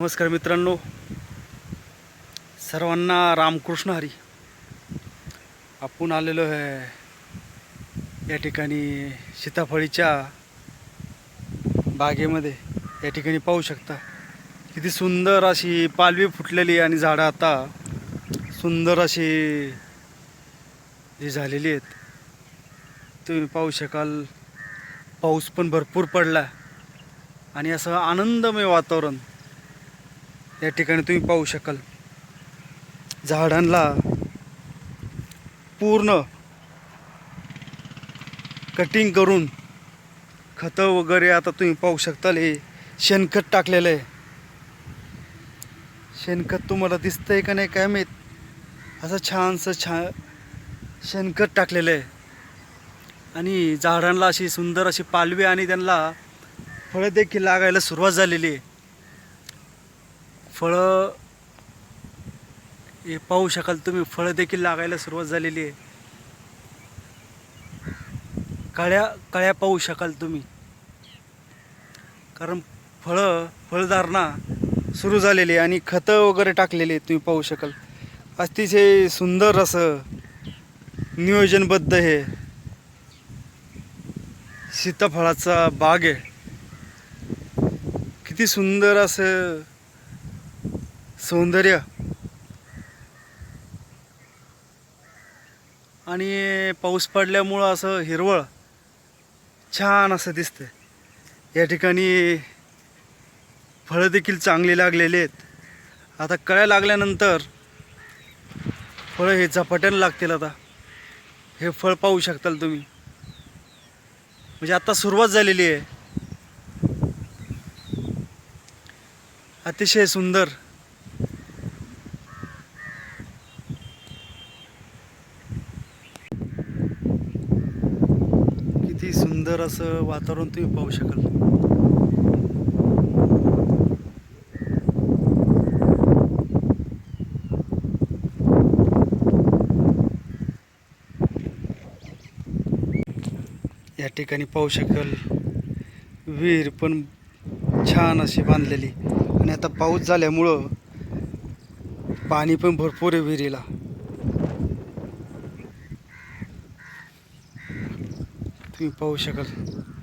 नमस्कार मित्रांनो. सर्वांना रामकृष्ण हरी. आपण आलेलो आहे या ठिकाणी सीताफळीच्या बागेमध्ये. या ठिकाणी पाहू शकता. किती सुंदर अशी पालवी फुटलेली आणि झाडं आता सुंदर अशी जी झालेली आहेत. तुम्ही पाहू शकाल पाऊस पण भरपूर पडला आणि असं आनंदमय वातावरण या ठिकाणी तुम्ही पाहू शकाल. झाडांना पूर्ण कटिंग करून खतं वगैरे आता तुम्ही पाहू शकताल. हे शेणखत टाकलेलं आहे. शेणखत तुम्हाला दिसतंय का नाही काय माहीत. असं छानसं छान शेणखत टाकलेलं आहे. आणि झाडांना अशी सुंदर अशी पालवी आणि त्यांना फळं देखील लागायला सुरुवात झालेली आहे. फळं हे पाहू शकाल तुम्ही फळं देखील लागायला सुरुवात झालेली आहे. कळ्या कळ्या पाहू शकाल तुम्ही. कारण फळं फळधारणा सुरू झालेली आहे आणि खतं वगैरे टाकलेली तुम्ही पाहू शकाल. अतिशय सुंदर असं नियोजनबद्ध हे सीताफळाचा बाग आहे. किती सुंदर असं सौंदर्य. आणि पाऊस पडल्यामुळं असं हिरवळ छान असं दिसतंय. या ठिकाणी फळं देखील चांगली लागलेली आहेत. आता कळ्या लागल्यानंतर फळं हे झपाट्यानं लागतील आता. हे फळ पाहू शकताल तुम्ही. म्हणजे आता सुरुवात झालेली आहे. अतिशय सुंदर किती सुंदर असं वातावरण तुम्ही पाहू शकाल. या ठिकाणी पाहू शकाल. विहीर पण छान अशी बांधलेली. आणि आता पाऊस झाल्यामुळं पाणी पण भरपूर आहे विहिरीला. तुम्ही पाहू शकाल.